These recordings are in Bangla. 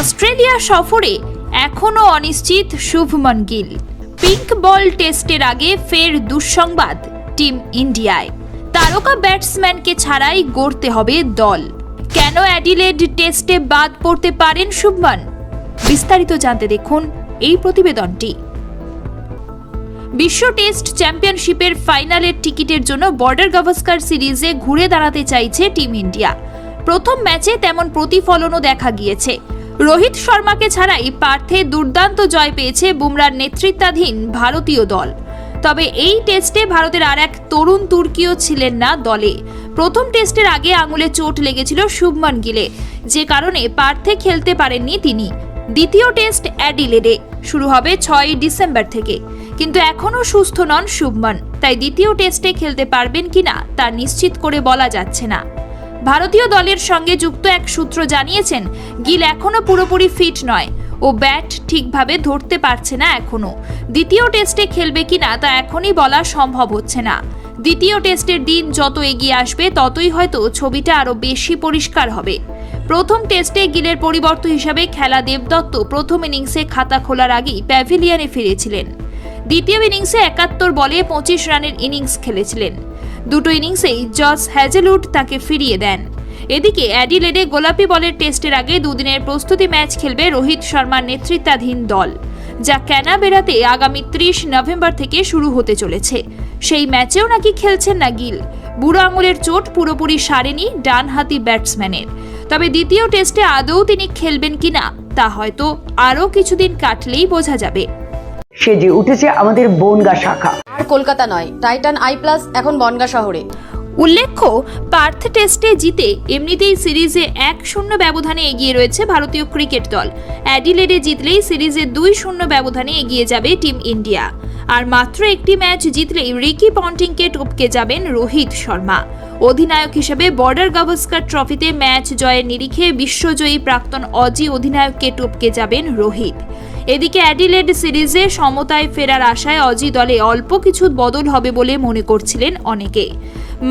অস্ট্রেলিয়া সফরে এখনও অনিশ্চিত শুভমন গিল। পিঙ্ক বল টেস্টের আগে ফের দুঃসংবাদ টিম ইন্ডিয়ায়। তারকা ব্যাটসম্যানকে ছাড়াই গড়তে হবে দল। কেন অ্যাডিলেড টেস্টে বাদ পড়তে পারেন শুভমন? বিস্তারিত জানতে দেখুন এই প্রতিবেদনটি। বিশ্ব টেস্ট চ্যাম্পিয়নশিপের ফাইনালের টিকিটের জন্য বর্ডার গাভাস্কার সিরিজে ঘুরে দাঁড়াতে চাইছে টিম ইন্ডিয়া। প্রথম ম্যাচে তেমন প্রতিফলনও দেখা গিয়েছে। রোহিত শর্মাকে ছাড়াই পার্থে দুর্দান্ত জয় পেয়েছে বুমরার নেতৃত্বাধীন ভারতীয় দল। তবে এই টেস্টে ভারতের আর এক তরুণ তুর্কিও ছিলেন না দলে। প্রথম টেস্টের আগে আঙুলে চোট লেগেছিল শুভমন গিলে। যে কারণে পার্থে খেলতে পারেননি তিনি। দ্বিতীয় টেস্ট অ্যাডিলেডে। শুরু হবে ছয়ই ডিসেম্বর থেকে। কিন্তু এখনও সুস্থ নন শুভমন। তাই দ্বিতীয় টেস্টে খেলতে পারবেন কিনা তা নিশ্চিত করে বলা যাচ্ছে না। ভারতীয় দলের সঙ্গে যুক্ত এক সূত্র জানিয়েছেন, গিল এখনও পুরোপুরি ফিট নয় ও ব্যাট ঠিকভাবে ধরতে পারছে না এখনও দ্বিতীয় টেস্টে খেলবে কিনা তা এখনই বলা সম্ভব হচ্ছে না। দ্বিতীয় টেস্টের দিন যত এগিয়ে আসবে, ততই হয়তো ছবিটা আরও বেশি পরিষ্কার হবে। প্রথম টেস্টে গিলের পরিবর্তন হিসাবে খেলা দেবদত্ত প্রথম ইনিংসে খাতা খোলার আগেই প্যাভিলিয়নে ফিরেছিলেন। দ্বিতীয় ইনিংসে একাত্তর বলে পঁচিশ রানের ইনিংস খেলেছিলেন। দুটো ইনিংসেই জস হ্যাজেলউড তাকে ফিরিয়ে দেন। এদিকে অ্যাডিলেডে গোলাপি বলের টেস্টের আগে দুদিনের প্রস্তুতি ম্যাচ খেলবে রোহিত শর্মার নেতৃত্বাধীন দল, যা ক্যানাবেরাতে আগামী ত্রিশ নভেম্বর থেকে শুরু হতে চলেছে। সেই ম্যাচেও নাকি খেলছেন না গিল বুড়ো আঙুলের চোট পুরোপুরি সারেনি ডানহাতি ব্যাটসম্যানের। তবে দ্বিতীয় টেস্টে আদৌ তিনি খেলবেন কিনা, তা হয়তো আরও কিছুদিন কাটলেই বোঝা যাবে। সেজে উঠেছে আমাদের বনগা শাখা। আর কলকাতা নয় টাইটান আই প্লাস এখন বনগা শহরে। উল্লেখ্য, পার্থ টেস্টে জিতে এমনিতেই সিরিজে এক শূন্য ব্যবধানে এগিয়ে রয়েছে ভারতীয় ক্রিকেট দল। অ্যাডিলেডে জিতলেই সিরিজে দুই শূন্য ব্যবধানে এগিয়ে যাবে টিম ইন্ডিয়া। আর মাত্র একটি ম্যাচ জিতলেই রিকি পন্টিংকে টপকে যাবেন রোহিত শর্মা। অধিনায়ক হিসেবে বর্ডার গাভাস্কার ট্রফিতে ম্যাচ জয়ের নিরিখে বিশ্বজয়ী প্রাক্তন অজি অধিনায়ককে টপকে যাবেন রোহিত। এদিকে অ্যাডিলেড সিরিজে সমতায় ফেরার আশায় অজি দলে অল্প কিছু বদল হবে বলে মনে করছিলেন অনেকে।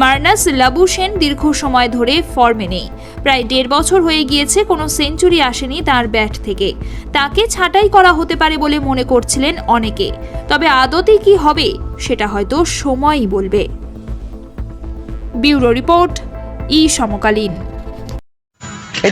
মার্নাস লাবুসেন দীর্ঘ সময় ধরে ফর্মে নেই। প্রায় দেড় বছর হয়ে গিয়েছে কোনো সেঞ্চুরি আসেনি তার ব্যাট থেকে। তাকে ছাঁটাই করা হতে পারে বলে মনে করছিলেন অনেকে। তবে আদতে কি হবে সেটা হয়তো সময়ই বলবে। ব্যুরো রিপোর্ট, ই সমকালীন। এই